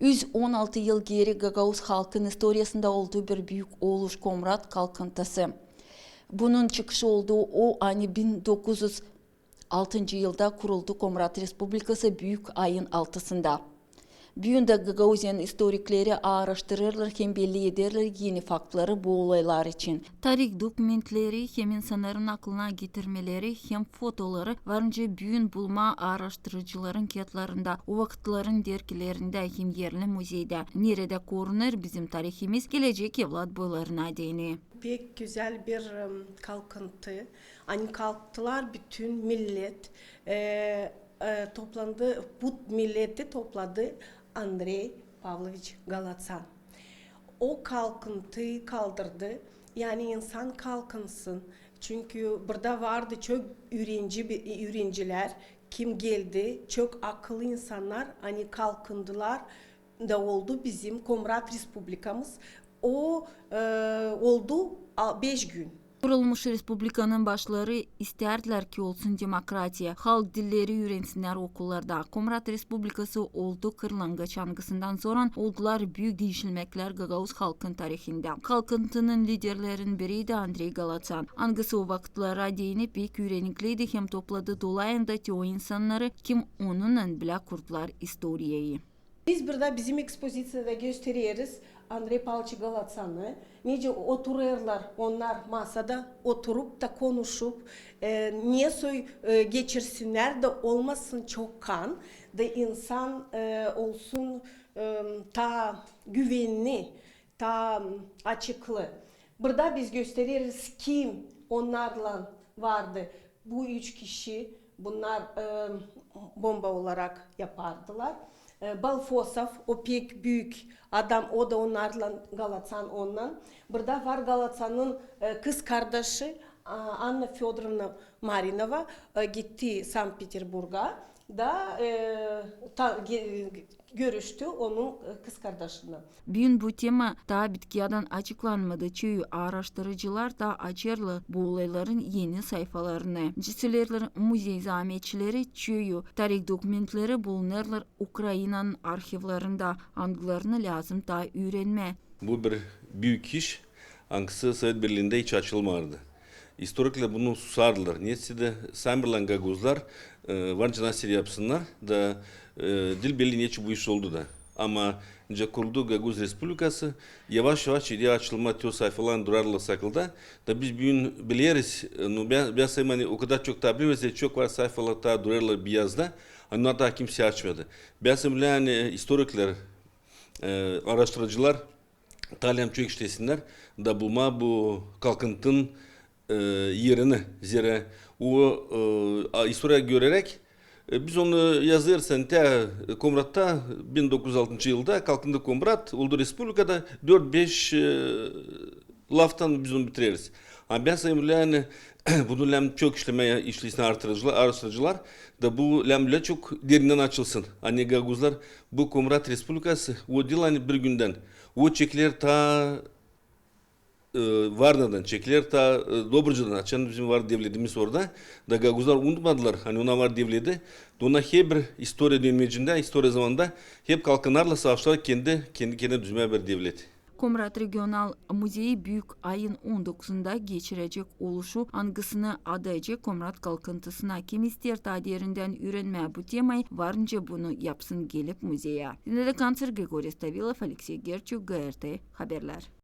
116 yıl geri Gagavuz halkın historiasında olduğu bir büyük oluş Komrat kalkıntısı. Bunun çıkışı olduğu o ani 1906 yılda kuruldu Komrat Respublikası Büyük Ayın altısında. Büyünde Gagauzya'nın historikleri araştırırlar hem belli ederler yeni faktları bu olaylar için. Tarih dokumentleri hem insanların aklına getirmeleri hem fotoları varınca büyün bulma araştırıcıların kağıtlarında, o vakitlerin dergilerinde hem yerli müzeyde. Nerede korunur bizim tarihimiz gelecek evlat boylarına değini. Pek güzel bir ım, kalkıntı. Hani kalktılar bütün millet e, e, toplandı. Bu milleti topladı Andrei Pavlovich Galatsan. O kalkıntıyı kaldırdı. Yani insan kalkınsın. Çünkü burada vardı çok öğrenci bir- öğrenciler kim geldi çok akıllı insanlar hani kalkındılar da oldu bizim Komrat Respublikamız. O e, oldu 5 gün. Kurulmuş Respublikanın başları isterdiler ki olsun demokratiya, halk dilleri öğrensinler okullarda. Komrat Respublikası oldu kırlanga çangısından sonra oldular büyük değişilmekler Gagavuz halkın tarihinde. Kalkıntının liderlerin biriydi Andrei Galatsan. Angısı o vakitlara değinip pek öğrenikliydi hem topladı dolayında o insanları kim onunla bile kurdular historiyayı. Biz burada bizim ekspozisyada gösteriyoruz Andrei Pavlovich Galatsan'ı. Nice oturuyorlar onlar masada oturup da konuşup e, niye soy e, geçirsinler de olmasın çok kan da insan e, olsun e, ta güvenli, ta açıklı. Burada biz gösteriyoruz kim onlarla vardı. Bu üç kişi bunlar e, bomba olarak yapardılar. Pek büyük adam o da onlarla Galatsan ondan. Burada var Galatsan'ın e, kız kardeşi a, Anna Fyodorovna Marinova e, gitti Sankt Peterburg'a da e, ta, ge- görüştü onun e, kız kardeşine. Bugün bu tema daha bitkiyadan açıklanmadı çünkü araştırıcılar da açarlı bu olayların yeni sayfalarını. Cisilirler muzey zahmetçileri çünkü tarih dokumentleri bulunurlar Ukrayna'nın arşivlarında anılarını lazım da öğrenme. Bu bir büyük iş. Ankısı Sovyet Birliği'nde hiç açılmadı. Historikler bunu susardılar. Niyeyse de Samberlan Gaguzlar e, varınca nasıl yapsınlar da e, dil birliği niçin bu iş oldu da. Ama önce kuruldu Gaguz Respublikası yavaş yavaş ideya açılma teo sayfaların durarla sakıldı. Da biz bugün biliyoruz. e, No, ben, ben sayım hani o kadar çok tabir ve çok var sayfalar daha durarlar bir yazda. Hani Onlar daha kimse açmadı. Ben sayım hani historikler, e, araştırıcılar Talem çok işlesinler da bulma bu kalkıntın yerini zira o e, historia görerek e, biz onu yazırsan te Komrat'ta 1906 yılda kalkındı Komrat oldu Respublika'da 4-5 e, laftan biz onu bitiririz. Ama ben sayım yani bunu lem çok işlemeye işlesin artırıcılar, araştırıcılar da bu lemle çok derinden açılsın. Hani Gaguzlar bu Komrat Respublikası o değil hani bir günden. O çekilir ta e, Varda'dan çekiler ta e, Dobrca'dan açan bizim var devletimiz orada. Da gaguzlar unutmadılar. Hani ona var devleti. Dona hep bir istoriya dönemecinde, istoriya zamanında hep kalkınarla savaşlar kendi kendi kendine düzme bir devlet. Komrat Regional Muzeyi büyük ayın 19'unda geçirecek oluşu angısını adaycı Komrat kalkıntısına kemister taderinden ürenme bu temayı varınca bunu yapsın gelip müzeye. Dinledi Kanser Grigori Stavilov, Alexey Gerçu, GRT Haberler.